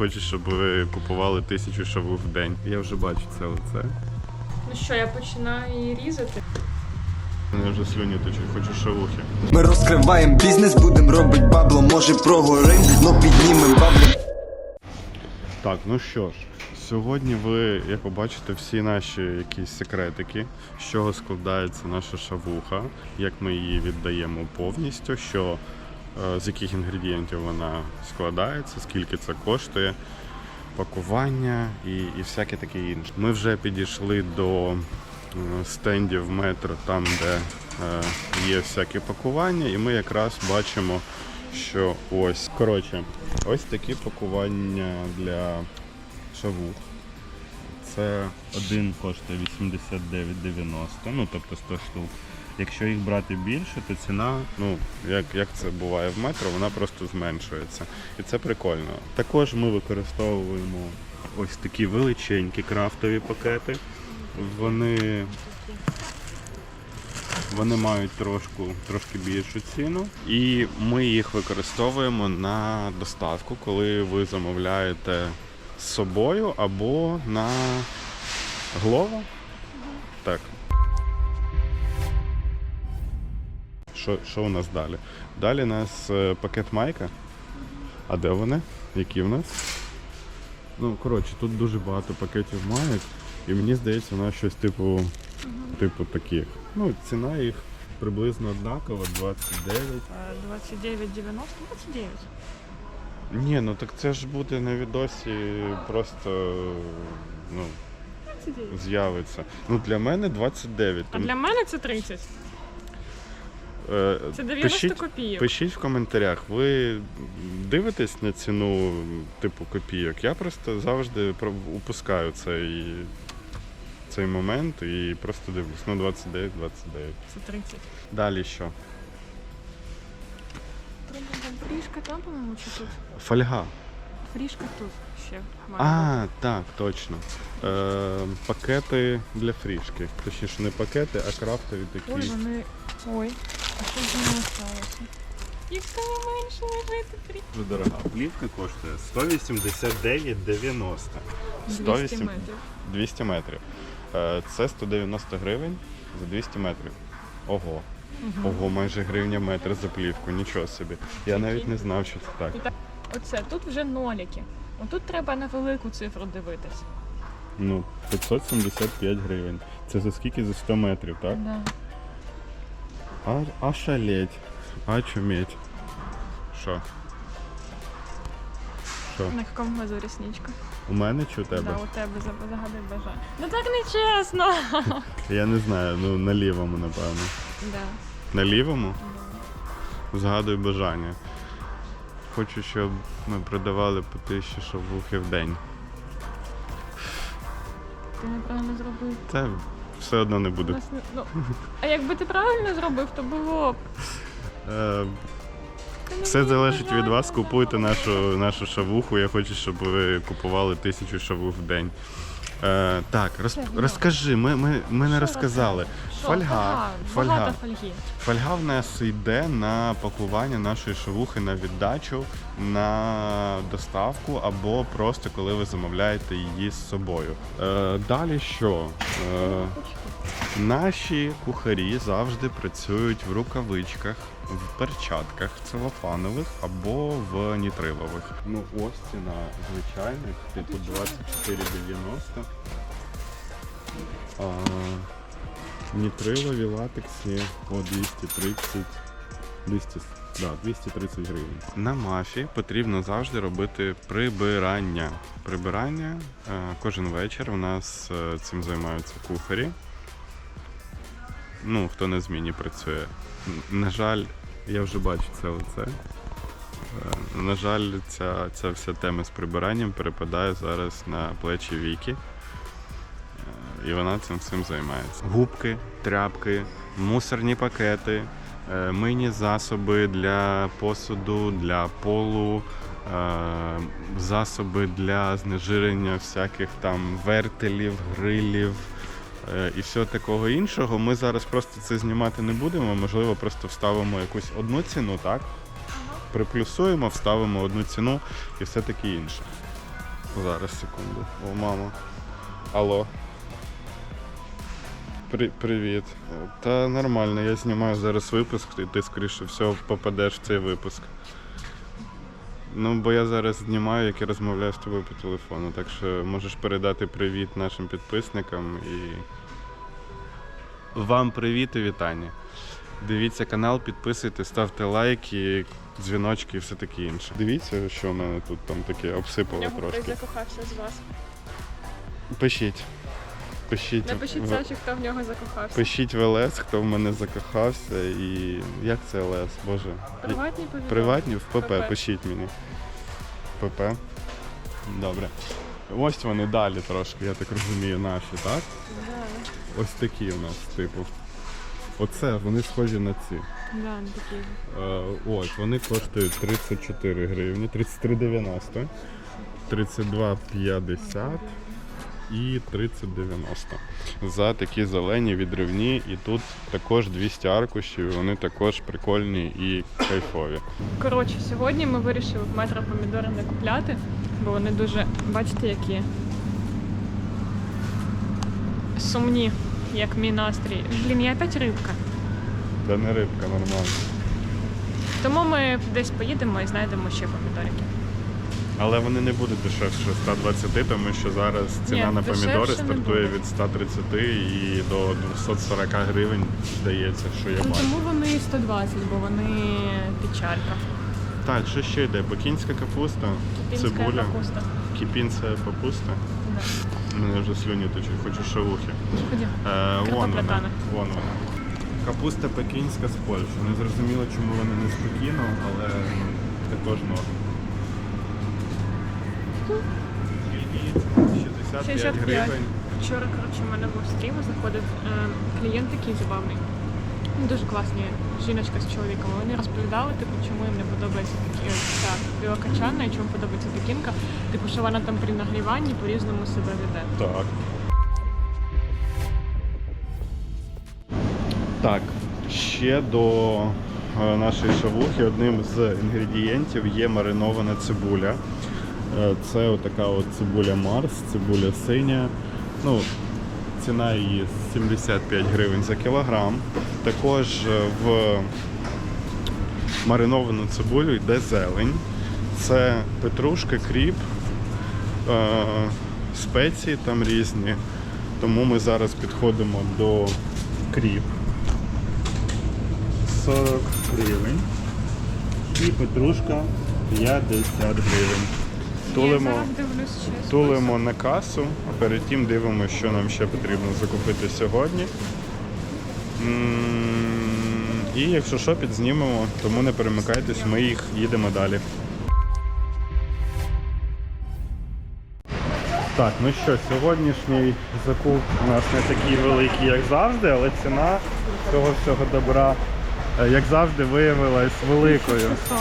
Хочу, щоб ви купували тисячу шавух в день. Я вже бачу це лице. Ну що, я починаю її різати. Мене вже слюні течуть, хочу шавухи. Ми розкриваємо бізнес, будем робить бабло, може прогорим, но піднімем бабло. Так, ну що ж, сьогодні ви, як побачите, всі наші якісь секретики, з чого складається наша шавуха, як ми її віддаємо повністю, що, з яких інгредієнтів вона складається, скільки це коштує, пакування і, і всяке таке інше. Ми вже підійшли до е, стендів метро, там, де е, є всякі пакування, і ми якраз бачимо, що ось. Коротше, ось такі пакування для шавух. Це один коштує 89,90, ну тобто 100 штук. Якщо їх брати більше, то ціна, ну як, як це буває в метро, вона просто зменшується. І це прикольно. Також ми використовуємо ось такі величенькі крафтові пакети. Вони, вони мають трошку, трошки більшу ціну. І ми їх використовуємо на доставку, коли ви замовляєте з собою або на Глова. Так. Що, що у нас далі? Далі у нас е, пакет майка. А де вони? Які в нас? Ну, коротше, тут дуже багато пакетів майок, і мені здається, вона щось типу, типу таких. Ну, ціна їх приблизно однакова, 29. Е, 29,90, 29. Ні, ну так це ж буде на відосі просто ну, 29. з'явиться. Ну для мене 29. А для мене це 30. Е, Це 90 пишіть, копійок. пишіть в коментарях, ви дивитесь на ціну типу копійок. Я просто завжди упускаю цей, цей момент і просто дивлюсь. Ну 29, 29. Це 30. Далі що? Фрішка там, по-моєму, чи тут? Фольга. Фрішка тут ще. А, так, точно. Е, пакети для фрішки. Точніше, не пакети, а крафтові такі. Ой, вони. Ой, а що з ними сталося? Їх стало менше лежити фрі. Дуже дорога. Плівка коштує 189,90. 200 108 метрів. 200 метрів. Е, Це 190 гривень за 200 метрів. Ого. Ого, майже гривня метр за плівку, нічого собі. Я навіть не знав, що це так. І так, оце, тут вже ноліки. Отут треба на велику цифру дивитись. Ну, 575 гривень. Це за скільки? За 100 метрів, так? Да. А, а шалеть. А чуметь. Що? Що? На якому глазу ресничка? У мене чи у тебе? Да, у тебе за- загадай бажання. Ну так не чесно. Я не знаю, ну на лівому, напевно. Да. На лівому? Згадую бажання. Хочу, щоб ми продавали по тисячі шавухи в день. Ти неправильно зробив. Це все одно не буде. нас не- Ну, а якби ти правильно зробив, то було б. Е, не все залежить від вас. Купуйте нашу, нашу шавуху. Я хочу, щоб ви купували тисячу шавух в день. Е, так, роз, Це розкажи, ми, ми, ми не розказали. розказати? Фольга. Фольга. Багато фольги. Фольга в нас йде на пакування нашої шавухи на віддачу, на доставку або просто коли ви замовляєте її з собою. Е, далі що? Е, наші кухарі завжди працюють в рукавичках, в перчатках целофанових або в нітрилових. Ну ось ціна звичайних, типу 24,90. Нітрилові латексні по 230 200, да, 230 гривень. На мафі потрібно завжди робити прибирання. Прибирання е, кожен вечір у нас е, цим займаються кухарі. Ну, хто на зміні працює. На жаль, я вже бачу це лице. Е, На жаль, ця, ця вся тема з прибиранням перепадає зараз на плечі Віки. І вона цим всім займається. Губки, тряпки, мусорні пакети, е, мийні засоби для посуду, для полу, е, засоби для знежирення всяких там вертелів, грилів. е, І всього такого іншого. Ми зараз просто це знімати не будемо. Можливо, просто вставимо якусь одну ціну, так? Приплюсуємо, вставимо одну ціну і все таке інше. Зараз секунду. О, мама. Алло. При, привіт. Та нормально, я знімаю зараз випуск, і ти, скоріше всього, попадеш в цей випуск. Ну, бо я зараз знімаю, як я розмовляю з тобою по телефону, так що можеш передати привіт нашим підписникам і. Вам привіт і вітання. Дивіться канал, підписуйтесь, ставте лайки, дзвіночки і все таке інше. Дивіться, що в мене тут там таке обсипало трошки. закохався з вас. Пишіть. Пишіть. Напишіть Саші, хто в нього закохався. Пишіть в ЛС, хто в мене закохався і. Як це ЛС, Боже? Приватні повідомлення. Приватні в ПП, ПП. пишіть мені. ПП. Добре. Ось вони далі трошки, я так розумію, наші, так? Да, Ось такі у нас, типу. Оце, вони схожі на ці. да, не такі. Е, ось, вони коштують 34 гривні, 33,90, 32,50 і 30,90. За такі зелені, відривні, і тут також 200 аркушів, вони також прикольні і кайфові. Коротше, сьогодні ми вирішили в метро помідори не купляти, бо вони дуже, бачите, які сумні, як мій настрій. Блін, я опять рибка. Та не рибка, нормально. Тому ми десь поїдемо і знайдемо ще помідорики. Але вони не будуть дешевше 120, тому що зараз ціна Ні, на дешевше помідори не стартує буде. від 130 і до 240 гривень, здається, що я Ну, бачу. тому вони і 120, бо вони печалька. Так, що ще йде? Бакінська капуста, Кіпінська цибуля, капуста. кіпінця капуста. Да. Мене вже слюні течуть, хочу шавухи. Ходім. Е, вон вона, Картопля вон вона. Капуста пекінська з Польщі. Не зрозуміло, чому вона не з Пекіну, але також норм. Скільки? 65 65. гривень. Вчора, коротше, у мене був стрім, заходив е, клієнт такий забавний. Ну, Дуже класні жіночка з чоловіком. Вони розповідали, типу, чому їм не подобається такі ця білокачана і чому подобається пекінка. Типу, що вона там при нагріванні по-різному себе веде. Так. Так, ще до е, нашої шавухи одним з інгредієнтів є маринована цибуля. Е, Це отака от цибуля Марс, цибуля синя. Ну, ціна її 75 гривень за кілограм. Також е, в мариновану цибулю йде зелень. Це петрушка, кріп, е, спеції там різні. Тому ми зараз підходимо до кріп. 40 гривень. І петрушка 50 гривень. Тулимо, тулимо на касу, а перед тим дивимося, що нам ще потрібно закупити сьогодні. І якщо що, підзнімемо, тому не перемикайтесь, ми їх їдемо далі. Так, ну що, сьогоднішній закуп у нас не такий великий, як завжди, але ціна цього всього добра, е, як завжди, виявилась великою 600.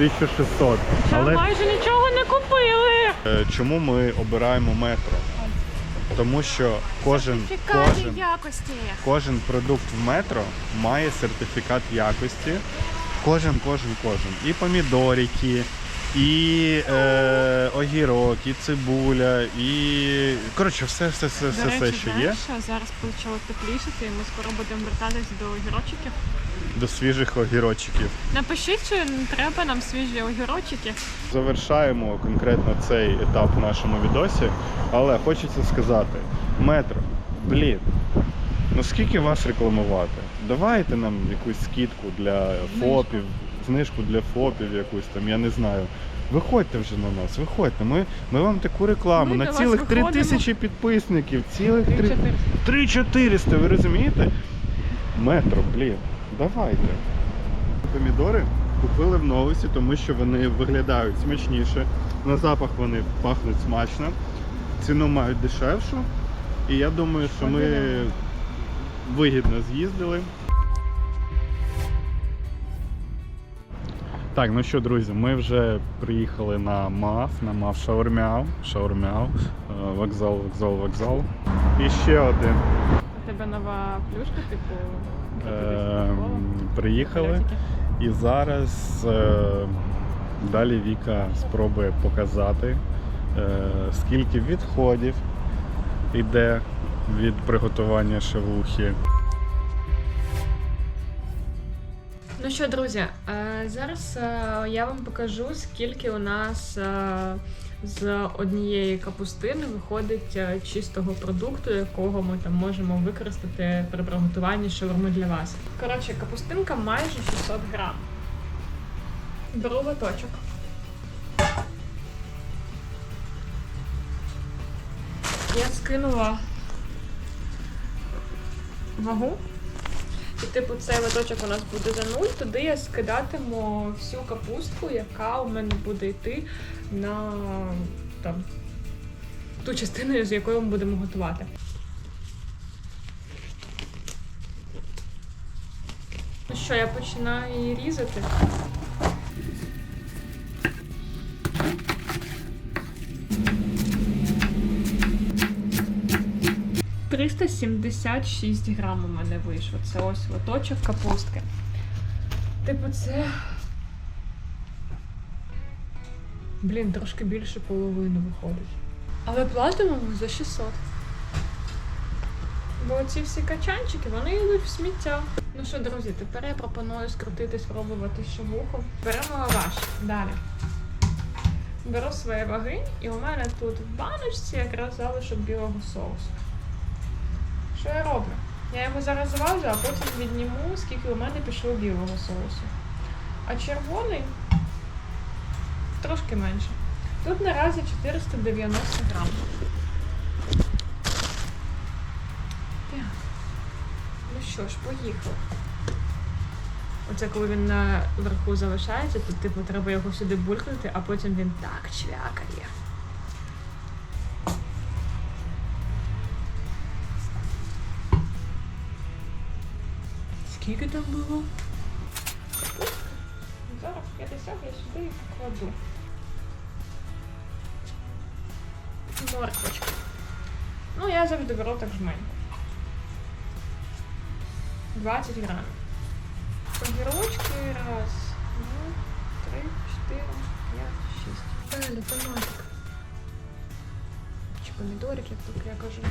1600. Але... майже нічого не купили. Е, Чому ми обираємо метро? Тому що кожен, кожен, кожен продукт в метро має сертифікат якості. Кожен, кожен, кожен. І помідорики, і е, огірок, і цибуля, і. Коротше, все, все, все, все, все, що є. що зараз почало теплішати, і ми скоро будемо вертатись до огірочиків. До свіжих огірочків. Напишіть, чи треба нам свіжі огірочики. Завершаємо конкретно цей етап в нашому відосі, але хочеться сказати: метро, блін, ну скільки вас рекламувати? Давайте нам якусь скидку для ФОПів, знижку для ФОПів якусь там, я не знаю. Виходьте вже на нас, виходьте. Ми, ми вам таку рекламу Ми на цілих 3 тисячі підписників, цілих 3 3-4. 3400, ви розумієте? Метро, блін, давайте. Помідори купили в новусі, тому що вони виглядають смачніше. На запах вони пахнуть смачно, ціну мають дешевшу. І я думаю, що ми вигідно з'їздили. Так, ну що, друзі, ми вже приїхали на МАФ, на МАФ Шаурмяу. Шаурмяу. Е, Вокзал, вокзал, вокзал. І ще один. У тебе нова плюшка, типу. Е, приїхали. І зараз е, далі Віка спробує показати е, скільки відходів йде від приготування шавухи. Ну що, друзі, зараз я вам покажу, скільки у нас з однієї капустини виходить е, чистого продукту, якого ми там можемо використати при приготуванні шаурми для вас. Коротше, капустинка майже 600 грам. Беру лоточок. Я скинула вагу. І типу цей лоточок у нас буде за нуль, туди я скидатиму всю капустку, яка у мене буде йти на там, ту частину, з якою ми будемо готувати. Ну що, я починаю її різати. – 376 грам у мене вийшло. Це ось лоточок капустки. Типу, це. Блін, трошки більше половини виходить. Але платимо ми за 600. Бо ці всі качанчики, вони йдуть в сміття. Ну що, друзі, тепер я пропоную скрутити, спробувати шавуху. Беремо лаваш. Далі. Беру свої ваги, і у мене тут в баночці якраз залишок білого соусу. Що я роблю? Я його зараз зважу, а потім відніму, скільки у мене пішло білого соусу. А червоний трошки менше. Тут наразі 490 грам. Так. Ну що ж, поїхали. Оце коли він наверху залишається, то типу треба його сюди булькнути, а потім він так чвякає. Скільки там було? Зараз 50 я сюди і покладу. Морквочка. Ну, я завжди беру так жменьку. 20 грамів. Огірочки раз, два, три, чотири, п'ять, шість. Далі томатик. Чи помідорик, як тут я кажу.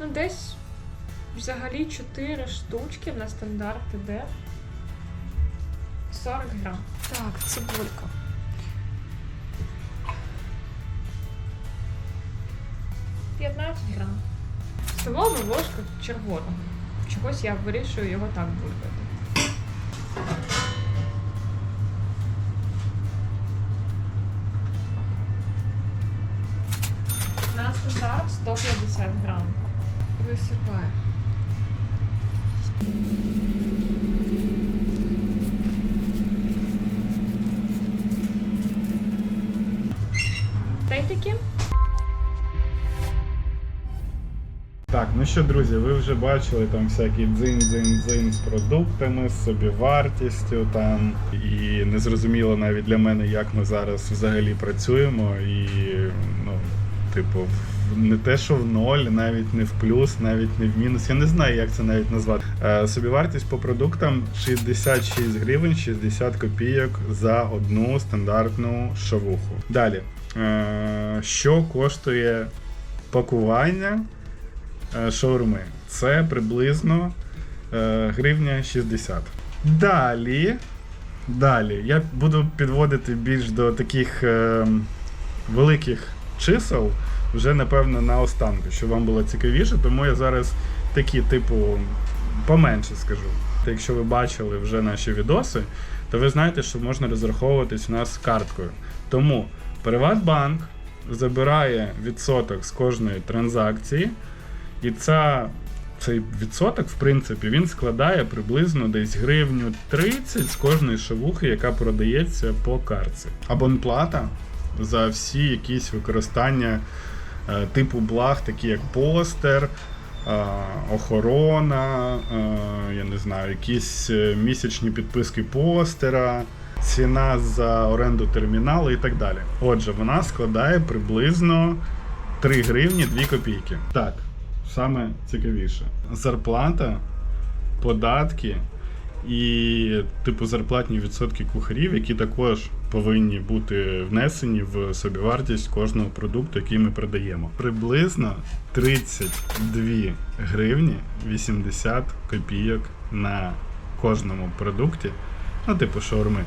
Ну, десь взагалі 4 штучки на стандарт іде. 40 грам. Так, цибулька. П'ятнадцять грам. Столова ложка червоного. Чогось я вирішую його так булькати. На стандарт 150 грам. Висипаю. Та. Так, ну що, друзі, ви вже бачили там всякі дзин-дзин-дзин з продуктами, з собівартістю там. І не зрозуміло навіть для мене, як ми зараз взагалі працюємо. І, ну, типу, не те, що в ноль, навіть не в плюс, навіть не в мінус. Я не знаю, як це навіть назвати. Е, собівартість по продуктам 66 гривень 60 копійок за одну стандартну шавуху. Далі. Е, що коштує пакування? е, шаурми. Це приблизно гривня 60. Далі. Далі. Я буду підводити більш до таких е, великих чисел, вже напевно на останку, щоб вам було цікавіше, тому я зараз такі, типу, поменше скажу. Та Якщо ви бачили вже наші відоси, то ви знаєте, що можна розраховуватись у нас карткою. Тому Приватбанк забирає відсоток з кожної транзакції. І ця, цей відсоток, в принципі, він складає приблизно десь гривню 30 з кожної шавухи, яка продається по картці. Абонплата за всі якісь використання типу благ, такі як постер, е, охорона, е, я не знаю, якісь е, місячні підписки постера. Ціна за оренду терміналу і так далі. Отже, вона складає приблизно 3 гривні 2 копійки. Так, саме цікавіше. Зарплата, податки і, типу, зарплатні відсотки кухарів, які також повинні бути внесені в собівартість кожного продукту, який ми продаємо. Приблизно 32 гривні 80 копійок на кожному продукті, ну, типу шаурми,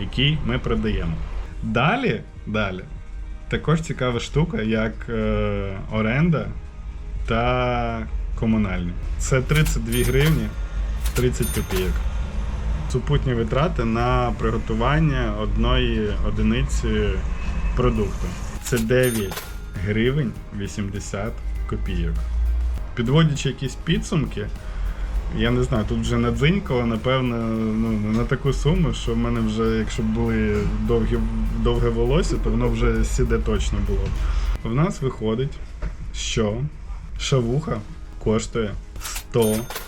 який ми продаємо. Далі, далі, також цікава штука, як е, оренда та комунальні. Це 32 гривні 30 копійок. Супутні витрати на приготування одної одиниці продукту. Це 9 гривень 80 копійок. Підводячи якісь підсумки, я не знаю, тут вже надзинькало, напевно, ну, на таку суму, що в мене вже, якщо були довгі, довге волосся, то воно вже сіде точно було. В нас виходить, що шавуха коштує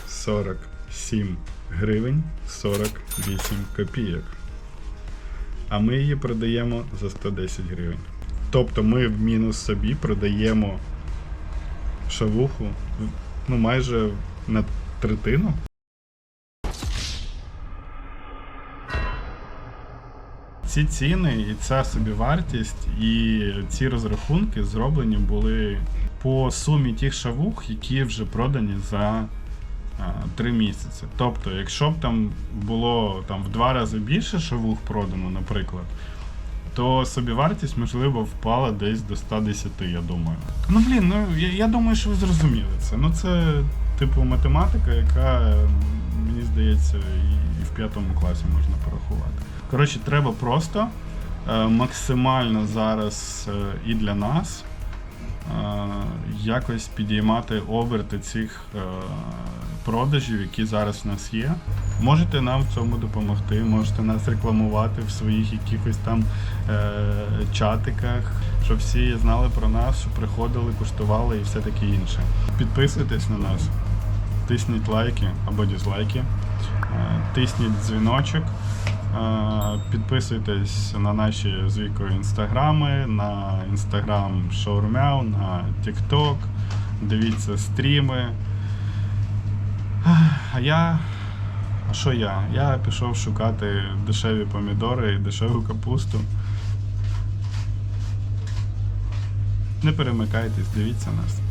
147 гривень 48 копійок. А ми її продаємо за 110 гривень. Тобто ми в мінус собі продаємо шавуху ну, майже на третину. Ці ціни і ця собівартість, і ці розрахунки зроблені були по сумі тих шавух, які вже продані за а, три місяці. Тобто, якщо б там було там в два рази більше шавух продано, наприклад, то собівартість, можливо, впала десь до 110, я думаю. Ну блін, ну я, я думаю, що ви зрозуміли це. Ну це типу математика, яка мені здається, і, і в п'ятому класі можна порахувати. Коротше, треба просто е, максимально зараз е, і для нас е, якось підіймати оберти цих е, продажів, які зараз в нас є. Можете нам в цьому допомогти, можете нас рекламувати в своїх якихось там е, чатиках, щоб всі знали про нас, приходили, куштували і все таке інше. Підписуйтесь на нас, тисніть лайки або дізлайки, е, тисніть дзвіночок. Е, Підписуйтесь на наші з вікою інстаграми, на інстаграм Шаурмяу, на TikTok, дивіться стріми. А я. А що я? Я пішов шукати дешеві помідори і дешеву капусту. Не перемикайтесь, дивіться нас.